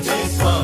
this one.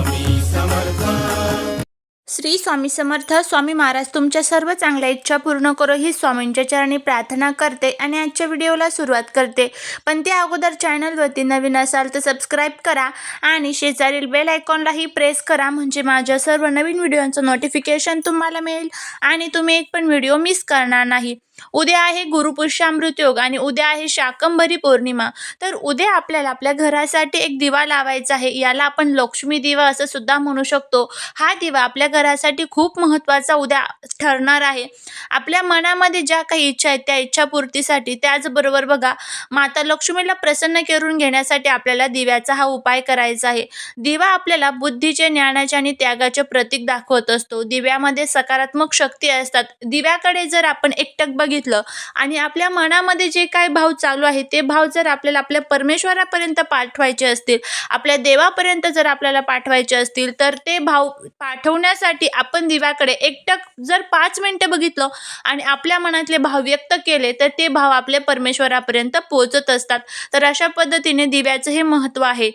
Shri Swami Samarth Swami Maharaj तुमच्या सर्व चांगल्या इच्छा पूर्ण करो ही स्वामींच्या चरणी प्रार्थना करते आणि आजच्या व्हिडिओला सुरुवात करते. पण त्या अगोदर चॅनलवरती नवीन असाल तर सबस्क्राईब करा आणि शेजारील बेल आयकॉनलाही प्रेस करा म्हणजे माझ्या सर्व नवीन व्हिडिओचं नोटिफिकेशन तुम्हाला मिळेल आणि तुम्ही एक पण व्हिडिओ मिस करणार नाही. उद्या आहे गुरुपुष्यामृत योग आणि उद्या आहे शाकंभरी पौर्णिमा. तर उद्या आपल्याला आपल्या घरासाठी एक दिवा लावायचा आहे याला आपण लक्ष्मी दिवा असं सुद्धा म्हणू शकतो. हा दिवा आपल्या घरासाठी खूप महत्त्वाचा उद्या ठरणार आहे. आपल्या मनामध्ये ज्या काही इच्छा आहेत त्या इच्छापूर्तीसाठी त्याचबरोबर बघा माता लक्ष्मीला प्रसन्न करून घेण्यासाठी आपल्याला दिव्याचा हा उपाय करायचा आहे. दिवा आपल्याला बुद्धीचे ज्ञानाचे आणि त्यागाचे प्रतीक दाखवत असतो. दिव्यामध्ये सकारात्मक शक्ती असतात. दिव्याकडे जर आपण एकटक बघितलं आणि आपल्या मनामध्ये जे काय भाव चालू आहे ते भाव जर आपल्याला आपल्या परमेश्वरापर्यंत पाठवायचे असतील आपल्या देवापर्यंत जर आपल्याला पाठवायचे असतील तर ते भाव पाठवण्यासाठी आपण दिव्याकडे एकटक जर पाच मिनटं बघितलं आणि आपल्या मनातले भाव व्यक्त केले तर ते भाव आपल्या परमेश्वरापर्यंत पोहोचत असतात. तर अशा पद्धतीने दिव्याचं हे महत्त्व आहे.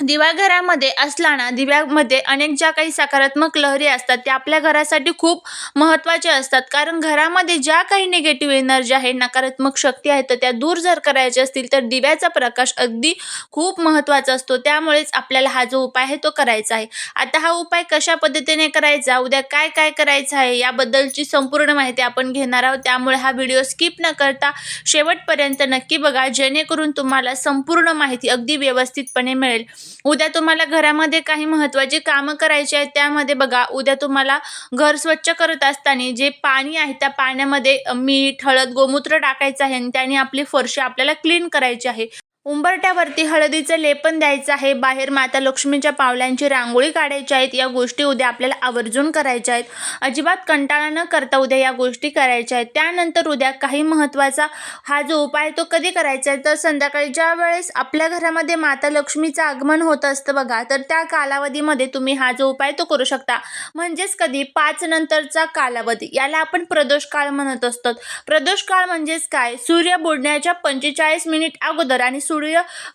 दिवा घरामध्ये असला ना दिव्यामध्ये अनेक ज्या काही सकारात्मक लहरी असतात त्या आपल्या घरासाठी खूप महत्त्वाच्या असतात. कारण घरामध्ये ज्या काही निगेटिव्ह एनर्जी आहे नकारात्मक शक्ती आहेत तर त्या दूर जर करायच्या असतील तर दिव्याचा प्रकाश अगदी खूप महत्त्वाचा असतो. त्यामुळेच आपल्याला हा जो उपाय आहे तो करायचा आहे. आता हा उपाय कशा पद्धतीने करायचा? उद्या काय काय करायचं आहे? याबद्दलची संपूर्ण माहिती आपण घेणार आहोत. त्यामुळे हा व्हिडिओ स्किप न करता शेवटपर्यंत नक्की बघा. जेणेकरून तुम्हाला संपूर्ण माहिती अगदी व्यवस्थितपणे मिळेल. उद्या तुम्हाला घरामध्ये काही महत्त्वाची कामं करायची आहेत त्यामध्ये बघा उद्या तुम्हाला घर स्वच्छ करत असताना जे पाणी आहे त्या पाण्यामध्ये मीठ हळद गोमूत्र टाकायचं आहे आणि त्याने आपली फरशी आपल्याला क्लीन करायची आहे. उंबरट्यावरती हळदीचं लेपन द्यायचं आहे. बाहेर माता लक्ष्मीच्या पावलांची रांगोळी काढायची आहेत. या गोष्टी उद्या आपल्याला आवर्जून करायच्या आहेत. अजिबात कंटाळा न करता उद्या या गोष्टी करायच्या आहेत. त्यानंतर उद्या काही महत्त्वाचा हा जो उपाय तो कधी करायचा आहे? तर संध्याकाळी ज्या वेळेस आपल्या घरामध्ये माता लक्ष्मीचं आगमन होत असतं बघा तर त्या कालावधीमध्ये तुम्ही हा जो उपाय तो करू शकता. म्हणजेच कधी पाच नंतरचा कालावधी याला आपण प्रदोष काळ म्हणत असतो. प्रदोष काळ म्हणजेच काय? सूर्य बुडण्याच्या पंचेचाळीस मिनिट अगोदर आणि सूर्य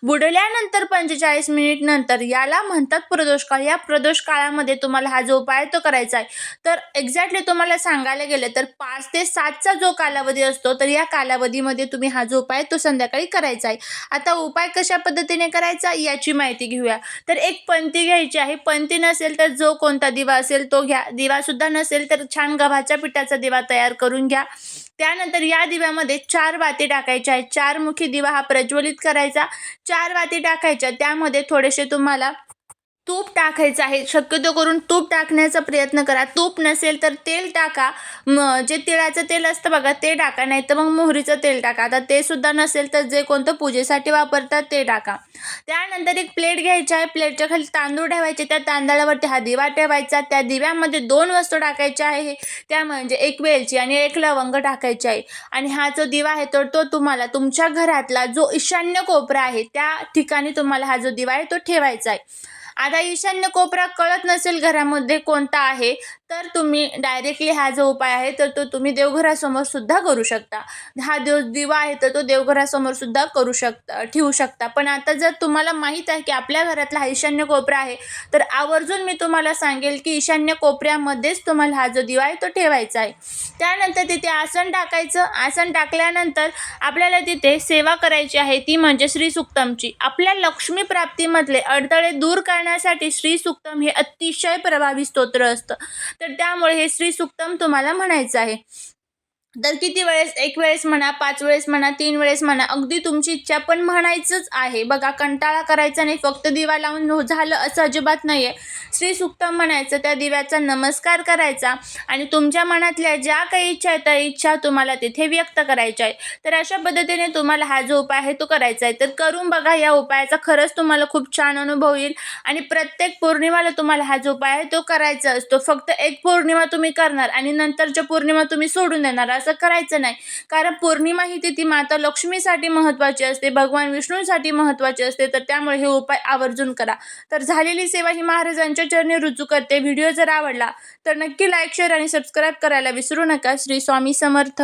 बुडल्यानंतर पंचेचाळीस मिनिट नंतर याला म्हणतात प्रदोष काळ या प्रदोष काळामध्ये तुम्हाला हा जो उपाय तो करायचा आहे. तर एक्झॅक्टली तुम्हाला सांगायला गेलं तर पाच ते सातचा जो कालावधी असतो तर या कालावधीमध्ये तुम्ही हा जो उपाय तो संध्याकाळी करायचा आहे. आता उपाय कशा पद्धतीने करायचा याची माहिती घेऊया. तर एक पंथी घ्यायची आहे. पंथी नसेल तर जो कोणता दिवा असेल तो घ्या. दिवासुद्धा नसेल तर छान गव्हाच्या पिठाचा दिवा तयार करून घ्या. त्यानंतर या दिव्यामध्ये चार वाती टाकायच्या आहेत. चार मुखी दिवा हा प्रज्वलित करायचा. चार वाती टाकायच्या. त्यामध्ये थोडेसे तुम्हाला तूप टाकायचं आहे. शक्यतो करून तूप टाकण्याचा प्रयत्न करा. तूप नसेल तर तेल टाका. म जे तिळाचं तेल असतं बघा ते टाका. नाही तर मग मोहरीचं तेल टाका. आता ते सुद्धा नसेल तर जे कोणतं पूजेसाठी वापरतात ते टाका. त्यानंतर एक प्लेट घ्यायची आहे. प्लेटच्या खाली तांदूळ ठेवायचे. त्या तांदळावरती हा दिवा ठेवायचा त्या दिव्यामध्ये दोन वस्तू टाकायच्या आहे. त्या म्हणजे एक वेलची आणि एक लवंग टाकायची आहे. आणि हा जो दिवा आहे तर तो तुम्हाला तुमच्या घरातला जो ईशान्य कोपरा आहे त्या ठिकाणी तुम्हाला हा जो दिवा आहे तो ठेवायचा आहे. आता ईशान्य कोपरा कळत नसेल घरामध्ये कोणता आहे तर तुम्ही डायरेक्टली हा जो उपाय आहे तर तो तुम्ही देवघरासमोर सुद्धा करू शकता. हा देव दिवा आहे तर तो देवघरासमोर सुद्धा करू शकता ठेवू शकता. पण आता जर तुम्हाला माहीत आहे की आपल्या घरातला हा ईशान्य कोपरा आहे तर आवर्जून मी तुम्हाला सांगेल की ईशान्य कोपऱ्यामध्येच तुम्हाला हा जो दिवा आहे तो ठेवायचा आहे. त्यानंतर तिथे आसन टाकायचं. आसन टाकल्यानंतर आपल्याला तिथे सेवा करायची आहे ती म्हणजे श्री सुक्तमची. आपल्या लक्ष्मी प्राप्तीमधले अडथळे दूर करण्यासाठी श्री सुक्तम हे अतिशय प्रभावी स्तोत्र असतं. तर त्यामुळे हे श्री सुक्तम तुम्हाला म्हणायचं आहे. तर किती वेळेस? एक वेळेस म्हणा पाच वेळेस म्हणा तीन वेळेस म्हणा अगदी तुमची इच्छा पण म्हणायचंच आहे. बघा कंटाळा करायचा नाही फक्त दिवा लावून हो- झालं असं अजिबात नाही आहे श्री सुक्तम म्हणायचं त्या दिव्याचा नमस्कार करायचा आणि तुमच्या मनातल्या ज्या काही इच्छा आहेत त्या इच्छा तुम्हाला तिथे व्यक्त करायच्या आहे तर अशा पद्धतीने तुम्हाला हा जो उपाय आहे तो करायचा आहे. तर करून बघा या उपायाचा खरंच तुम्हाला खूप छान अनुभव येईल आणि प्रत्येक पौर्णिमाला तुम्हाला हा जो उपाय आहे तो करायचा असतो. फक्त एक पौर्णिमा तुम्ही करणार आणि नंतरच्या पौर्णिमा तुम्ही सोडून देणार. असं करायचं नाही. कारण पौर्णिमा ही तिथी माता लक्ष्मीसाठी महत्त्वाची असते भगवान विष्णूंसाठी महत्त्वाची असते तर त्यामुळे हे उपाय आवर्जून करा. तर झालेली सेवा ही महाराजांच्या चरणी रुजू करते. व्हिडिओ जर आवडला तर नक्की लाईक शेअर आणि सबस्क्राईब करायला विसरू नका. श्री स्वामी समर्थ.